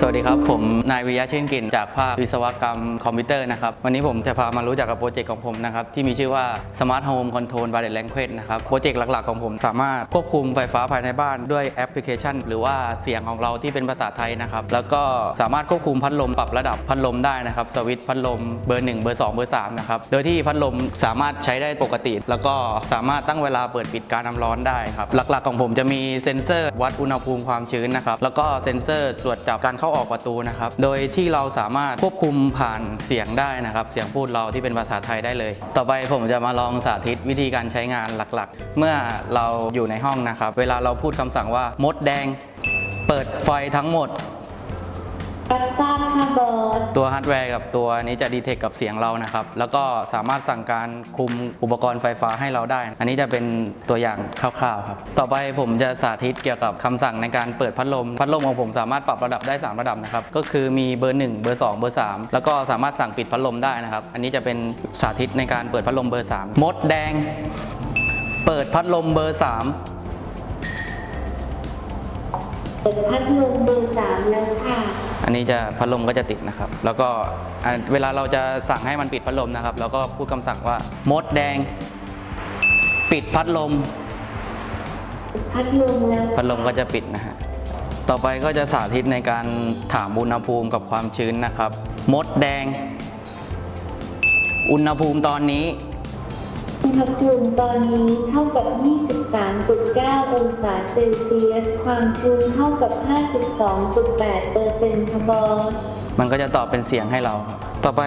สวัสดีครับ ผมนายวิยะชื่นกินจากภาควิศวกรรมคอมพิวเตอร์นะครับ วันนี้ผมจะพามารู้จักกับโปรเจกต์ของผมนะครับ ที่มีชื่อว่า Smart Home Control Wireless Language นะครับ โปรเจกต์หลักๆของผมสามารถควบคุมไฟฟ้าภายในบ้านด้วยแอปพลิเคชัน หรือว่าเสียงของเราที่เป็นภาษาไทยนะครับ แล้วก็สามารถควบคุมพัดลมปรับระดับพัดลมได้นะครับสวิตช์พัดลมเบอร์ 1 เบอร์ 2 เบอร์3นะครับโดยที่พัดลมสามารถใช้ได้ปกติ แล้วก็สามารถตั้งเวลาเปิดปิดการน้ำร้อนได้ครับหลักๆของผมจะมีเซ็นเซอร์วัดอุณหภูมิความชื้นนะครับแล้วก็เซ็นเซอร์ตรวจจับการเข้าออกประตูนะครับ โดยที่เราสามารถควบคุมผ่านเสียงได้นะครับ เสียงพูดเราที่เป็นภาษาไทยได้เลย ต่อไปผมจะมาลองสาธิตวิธีการใช้งานหลักๆ เมื่อเราอยู่ในห้องนะครับ เวลาเราพูดคำสั่งว่ามดแดง เปิดไฟทั้งหมด รับทราบค่ะบอสตัวฮาร์ดแวร์กับตัวนี้จะดีเทคกับเสียงเรานะครับ แล้วก็สามารถสั่งการคุมอุปกรณ์ไฟฟ้าให้เราได้ อันนี้จะเป็นตัวอย่างคร่าวๆครับ ต่อไปผมจะสาธิตเกี่ยวกับคำสั่งในการเปิดพัดลม พัดลมของผมสามารถปรับระดับได้ 3 ระดับนะครับ ก็คือมีเบอร์ 1 เบอร์ 2 เบอร์ 3 แล้วก็สามารถสั่งปิดพัดลมได้นะครับ อันนี้จะเป็นสาธิตในการเปิดพัดลมเบอร์ 3 มดแดง เปิดพัดลมเบอร์ 3 เปิดพัดลมเบอร์สามแล้วค่ะ อันนี้จะพัดลมก็จะติดนะครับ แล้วก็อ่าเวลาเราจะสั่งให้มันปิดพัดลมนะครับ แล้วก็พูดคำสั่งว่ามดแดง ปิดพัดลมปิดพัดลมแล้วพัดลมก็จะปิดนะฮะ ต่อไปก็จะสาธิตในการถามอุณหภูมิกับความชื้นนะครับ มดแดง อุณหภูมิตอนนี้ อุณหภูมิตอนนี้เท่ากับ 23.9 องศาเซลเซียส ความชื้นเท่ากับ 52.8เปอร์เซ็นต์ค่ะบอสมันก็จะตอบเป็นเสียงให้เราครับต่อไป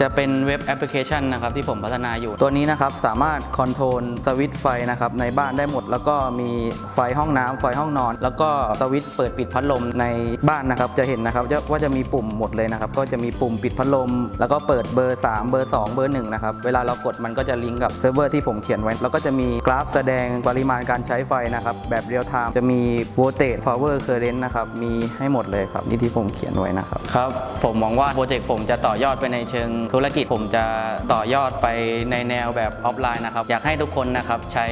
จะเป็นเว็บแอปพลิเคชันนะครับที่ผมพัฒนาอยู่ ตัวนี้นะครับสามารถคอนโทรลสวิตช์ไฟนะครับในบ้านได้หมด แล้วก็มีไฟห้องน้ำไฟห้องนอน แล้วก็สวิตช์เปิดปิดพัดลมในบ้านนะครับจะเห็นนะครับว่าจะมีปุ่มหมดเลยนะครับก็จะมีปุ่มปิดพัดลม แล้วก็เปิดเบอร์ 3 เบอร์ 2 เบอร์1นะครับเวลาเรากดมันก็จะลิงก์กับเซิร์ฟเวอร์ที่ผมเขียนไว้ แล้วก็จะมีกราฟแสดงปริมาณการใช้ไฟนะครับแบบเรียลไทม์จะมี voltage power current นซ์นะครับมีให้หมดเลยครับนี่ที่ผมเขียนไว้นะครับครับผมมองว่าโปรเจกต์ผมจะต่อยอดไปในเชิงธุรกิจผมจะต่อยอดไปในแนวแบบออฟไลน์นะครับ อยากให้ทุกคนนะครับใช้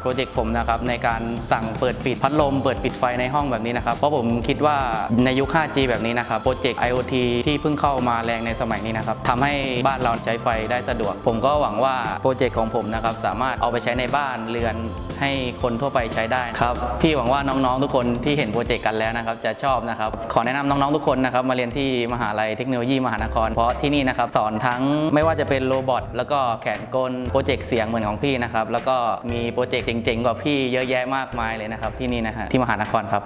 โปรเจกต์ผมนะครับในการสั่งเปิดปิดพัดลม เปิดปิดไฟในห้องแบบนี้นะครับ เพราะผมคิดว่าในยุค 5G แบบนี้นะครับโปรเจกต์ IoT ที่เพิ่งเข้ามาแรงในสมัยนี้นะครับทำให้บ้านเราใช้ไฟได้สะดวก ผมก็หวังว่าโปรเจกต์ของผมนะครับสามารถเอาไปใช้ในบ้านเรือนให้คนทั่วไปใช้ได้ครับ พี่หวังว่าน้องๆ ทุกคนที่เห็นโปรเจกต์กันแล้วนะครับจะชอบนะครับ ขอแนะนำน้องๆ ทุกคนนะครับมาเรียนที่มหาลัยเทคโนโลยีมหานครพาะที่นี่นะครับสอนทั้งไม่ว่าจะเป็นโรบอทแล้วก็แขนกลโปรเจกต์เสียงเหมือนของพี่นะครับแล้วก็มีโปรเจกต์เจ๋งๆกว่าพี่เยอะแยะมากมายเลยนะครับที่นี่นะฮะที่มหานครครับ